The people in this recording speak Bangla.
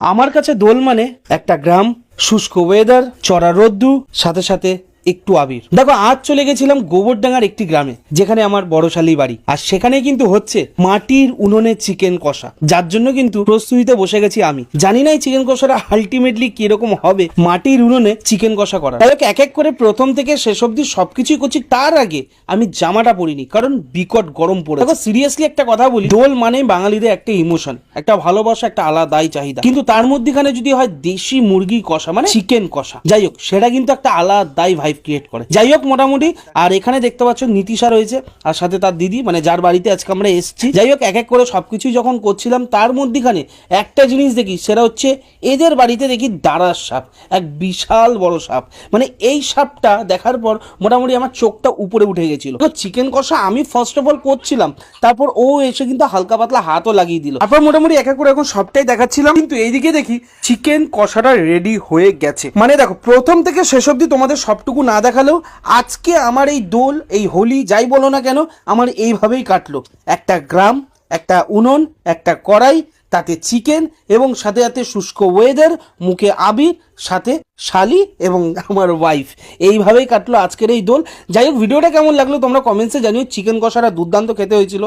আমার কাছে দোল মানে একটা গ্রাম শুষ্ক ওয়েদার চড়া রোদ্দু সাথে সাথে একটু আবির। দেখো, আজ চলে গেছিলাম গোবরডাঙ্গার একটি গ্রামে, যেখানে আমার বড়শালী বাড়ি। আর সেখানে কিন্তু হচ্ছে মাটির উনুনে চিকেন কষা, যার জন্য কিন্তু প্রস্তুতিতে বসে গেছি আমি। জানি না এই চিকেন কষাটা আলটিমেটলি কীরকম হবে মাটির উনুনে চিকেন কষা করা তাই এক এক করে প্রথম থেকে শেষ অব্দি সবকিছুই করছি। তার আগে আমি জামাটা পরিনি, কারণ বিকট গরম পড়ে দেখো সিরিয়াসলি একটা কথা বলি, দোল মানে বাঙালিদের একটা ইমোশন একটা ভালোবাসা, একটা আলাদাই চাহিদা। কিন্তু তার মধ্যেখানে যদি হয় দেশি মুরগি কষা মানে চিকেন কষা। যাই হোক, সেটা কিন্তু একটা আলাদাই ভাইব ক্রিয়েট করে। যাই হোক, মোটামুটি, আর এখানে দেখতে পাচ্ছ নীতিশা রয়েছে, আর সাথে তার দিদি মানে যার বাড়িতে আজকে আমরা এসেছি। যাই হোক, এক এক করে সবকিছুই যখন করছিলাম, তার মধ্যেখানে একটা জিনিস দেখি, সেটা হচ্ছে এদের বাড়িতে দেখি দাঁড়ার সাপ, এক বিশাল বড় সাপ। মানে এই সাপটা দেখার পর মোটামুটি আমার চোখটা উপরে উঠে গেছিল। চিকেন কষা আমি ফার্স্ট অফ অল করছিলাম, তারপর ও এসে কিন্তু হালকা পাতলা হাতও লাগিয়ে দিল। তারপর মোটামুটি এক এক করে এখন সবটাই দেখাচ্ছিলাম, কিন্তু এইদিকে দেখি চিকেন কষাটা রেডি হয়ে গেছে। মানে দেখো, প্রথম থেকে শেষ অব্দি তোমাদের সবটুকু না দেখালেও আজকে আমার এই দোল, এই হোলি যাই বলো না কেন, আমার এইভাবেই কাটলো। একটা গ্রাম, একটা উনুন, একটা কড়াই, তাতে চিকেন এবং সাথে সাথে শুষ্ক ওয়েদার মুখে আবির, সাথে শালি এবং আমার ওয়াইফ এইভাবেই কাটলো আজকের এই দোল। যাই হোক, ভিডিওটা কেমন লাগল তোমরা কমেন্টসে জানিও। চিকেন কষাটা দুর্দান্ত খেতে হয়েছিল।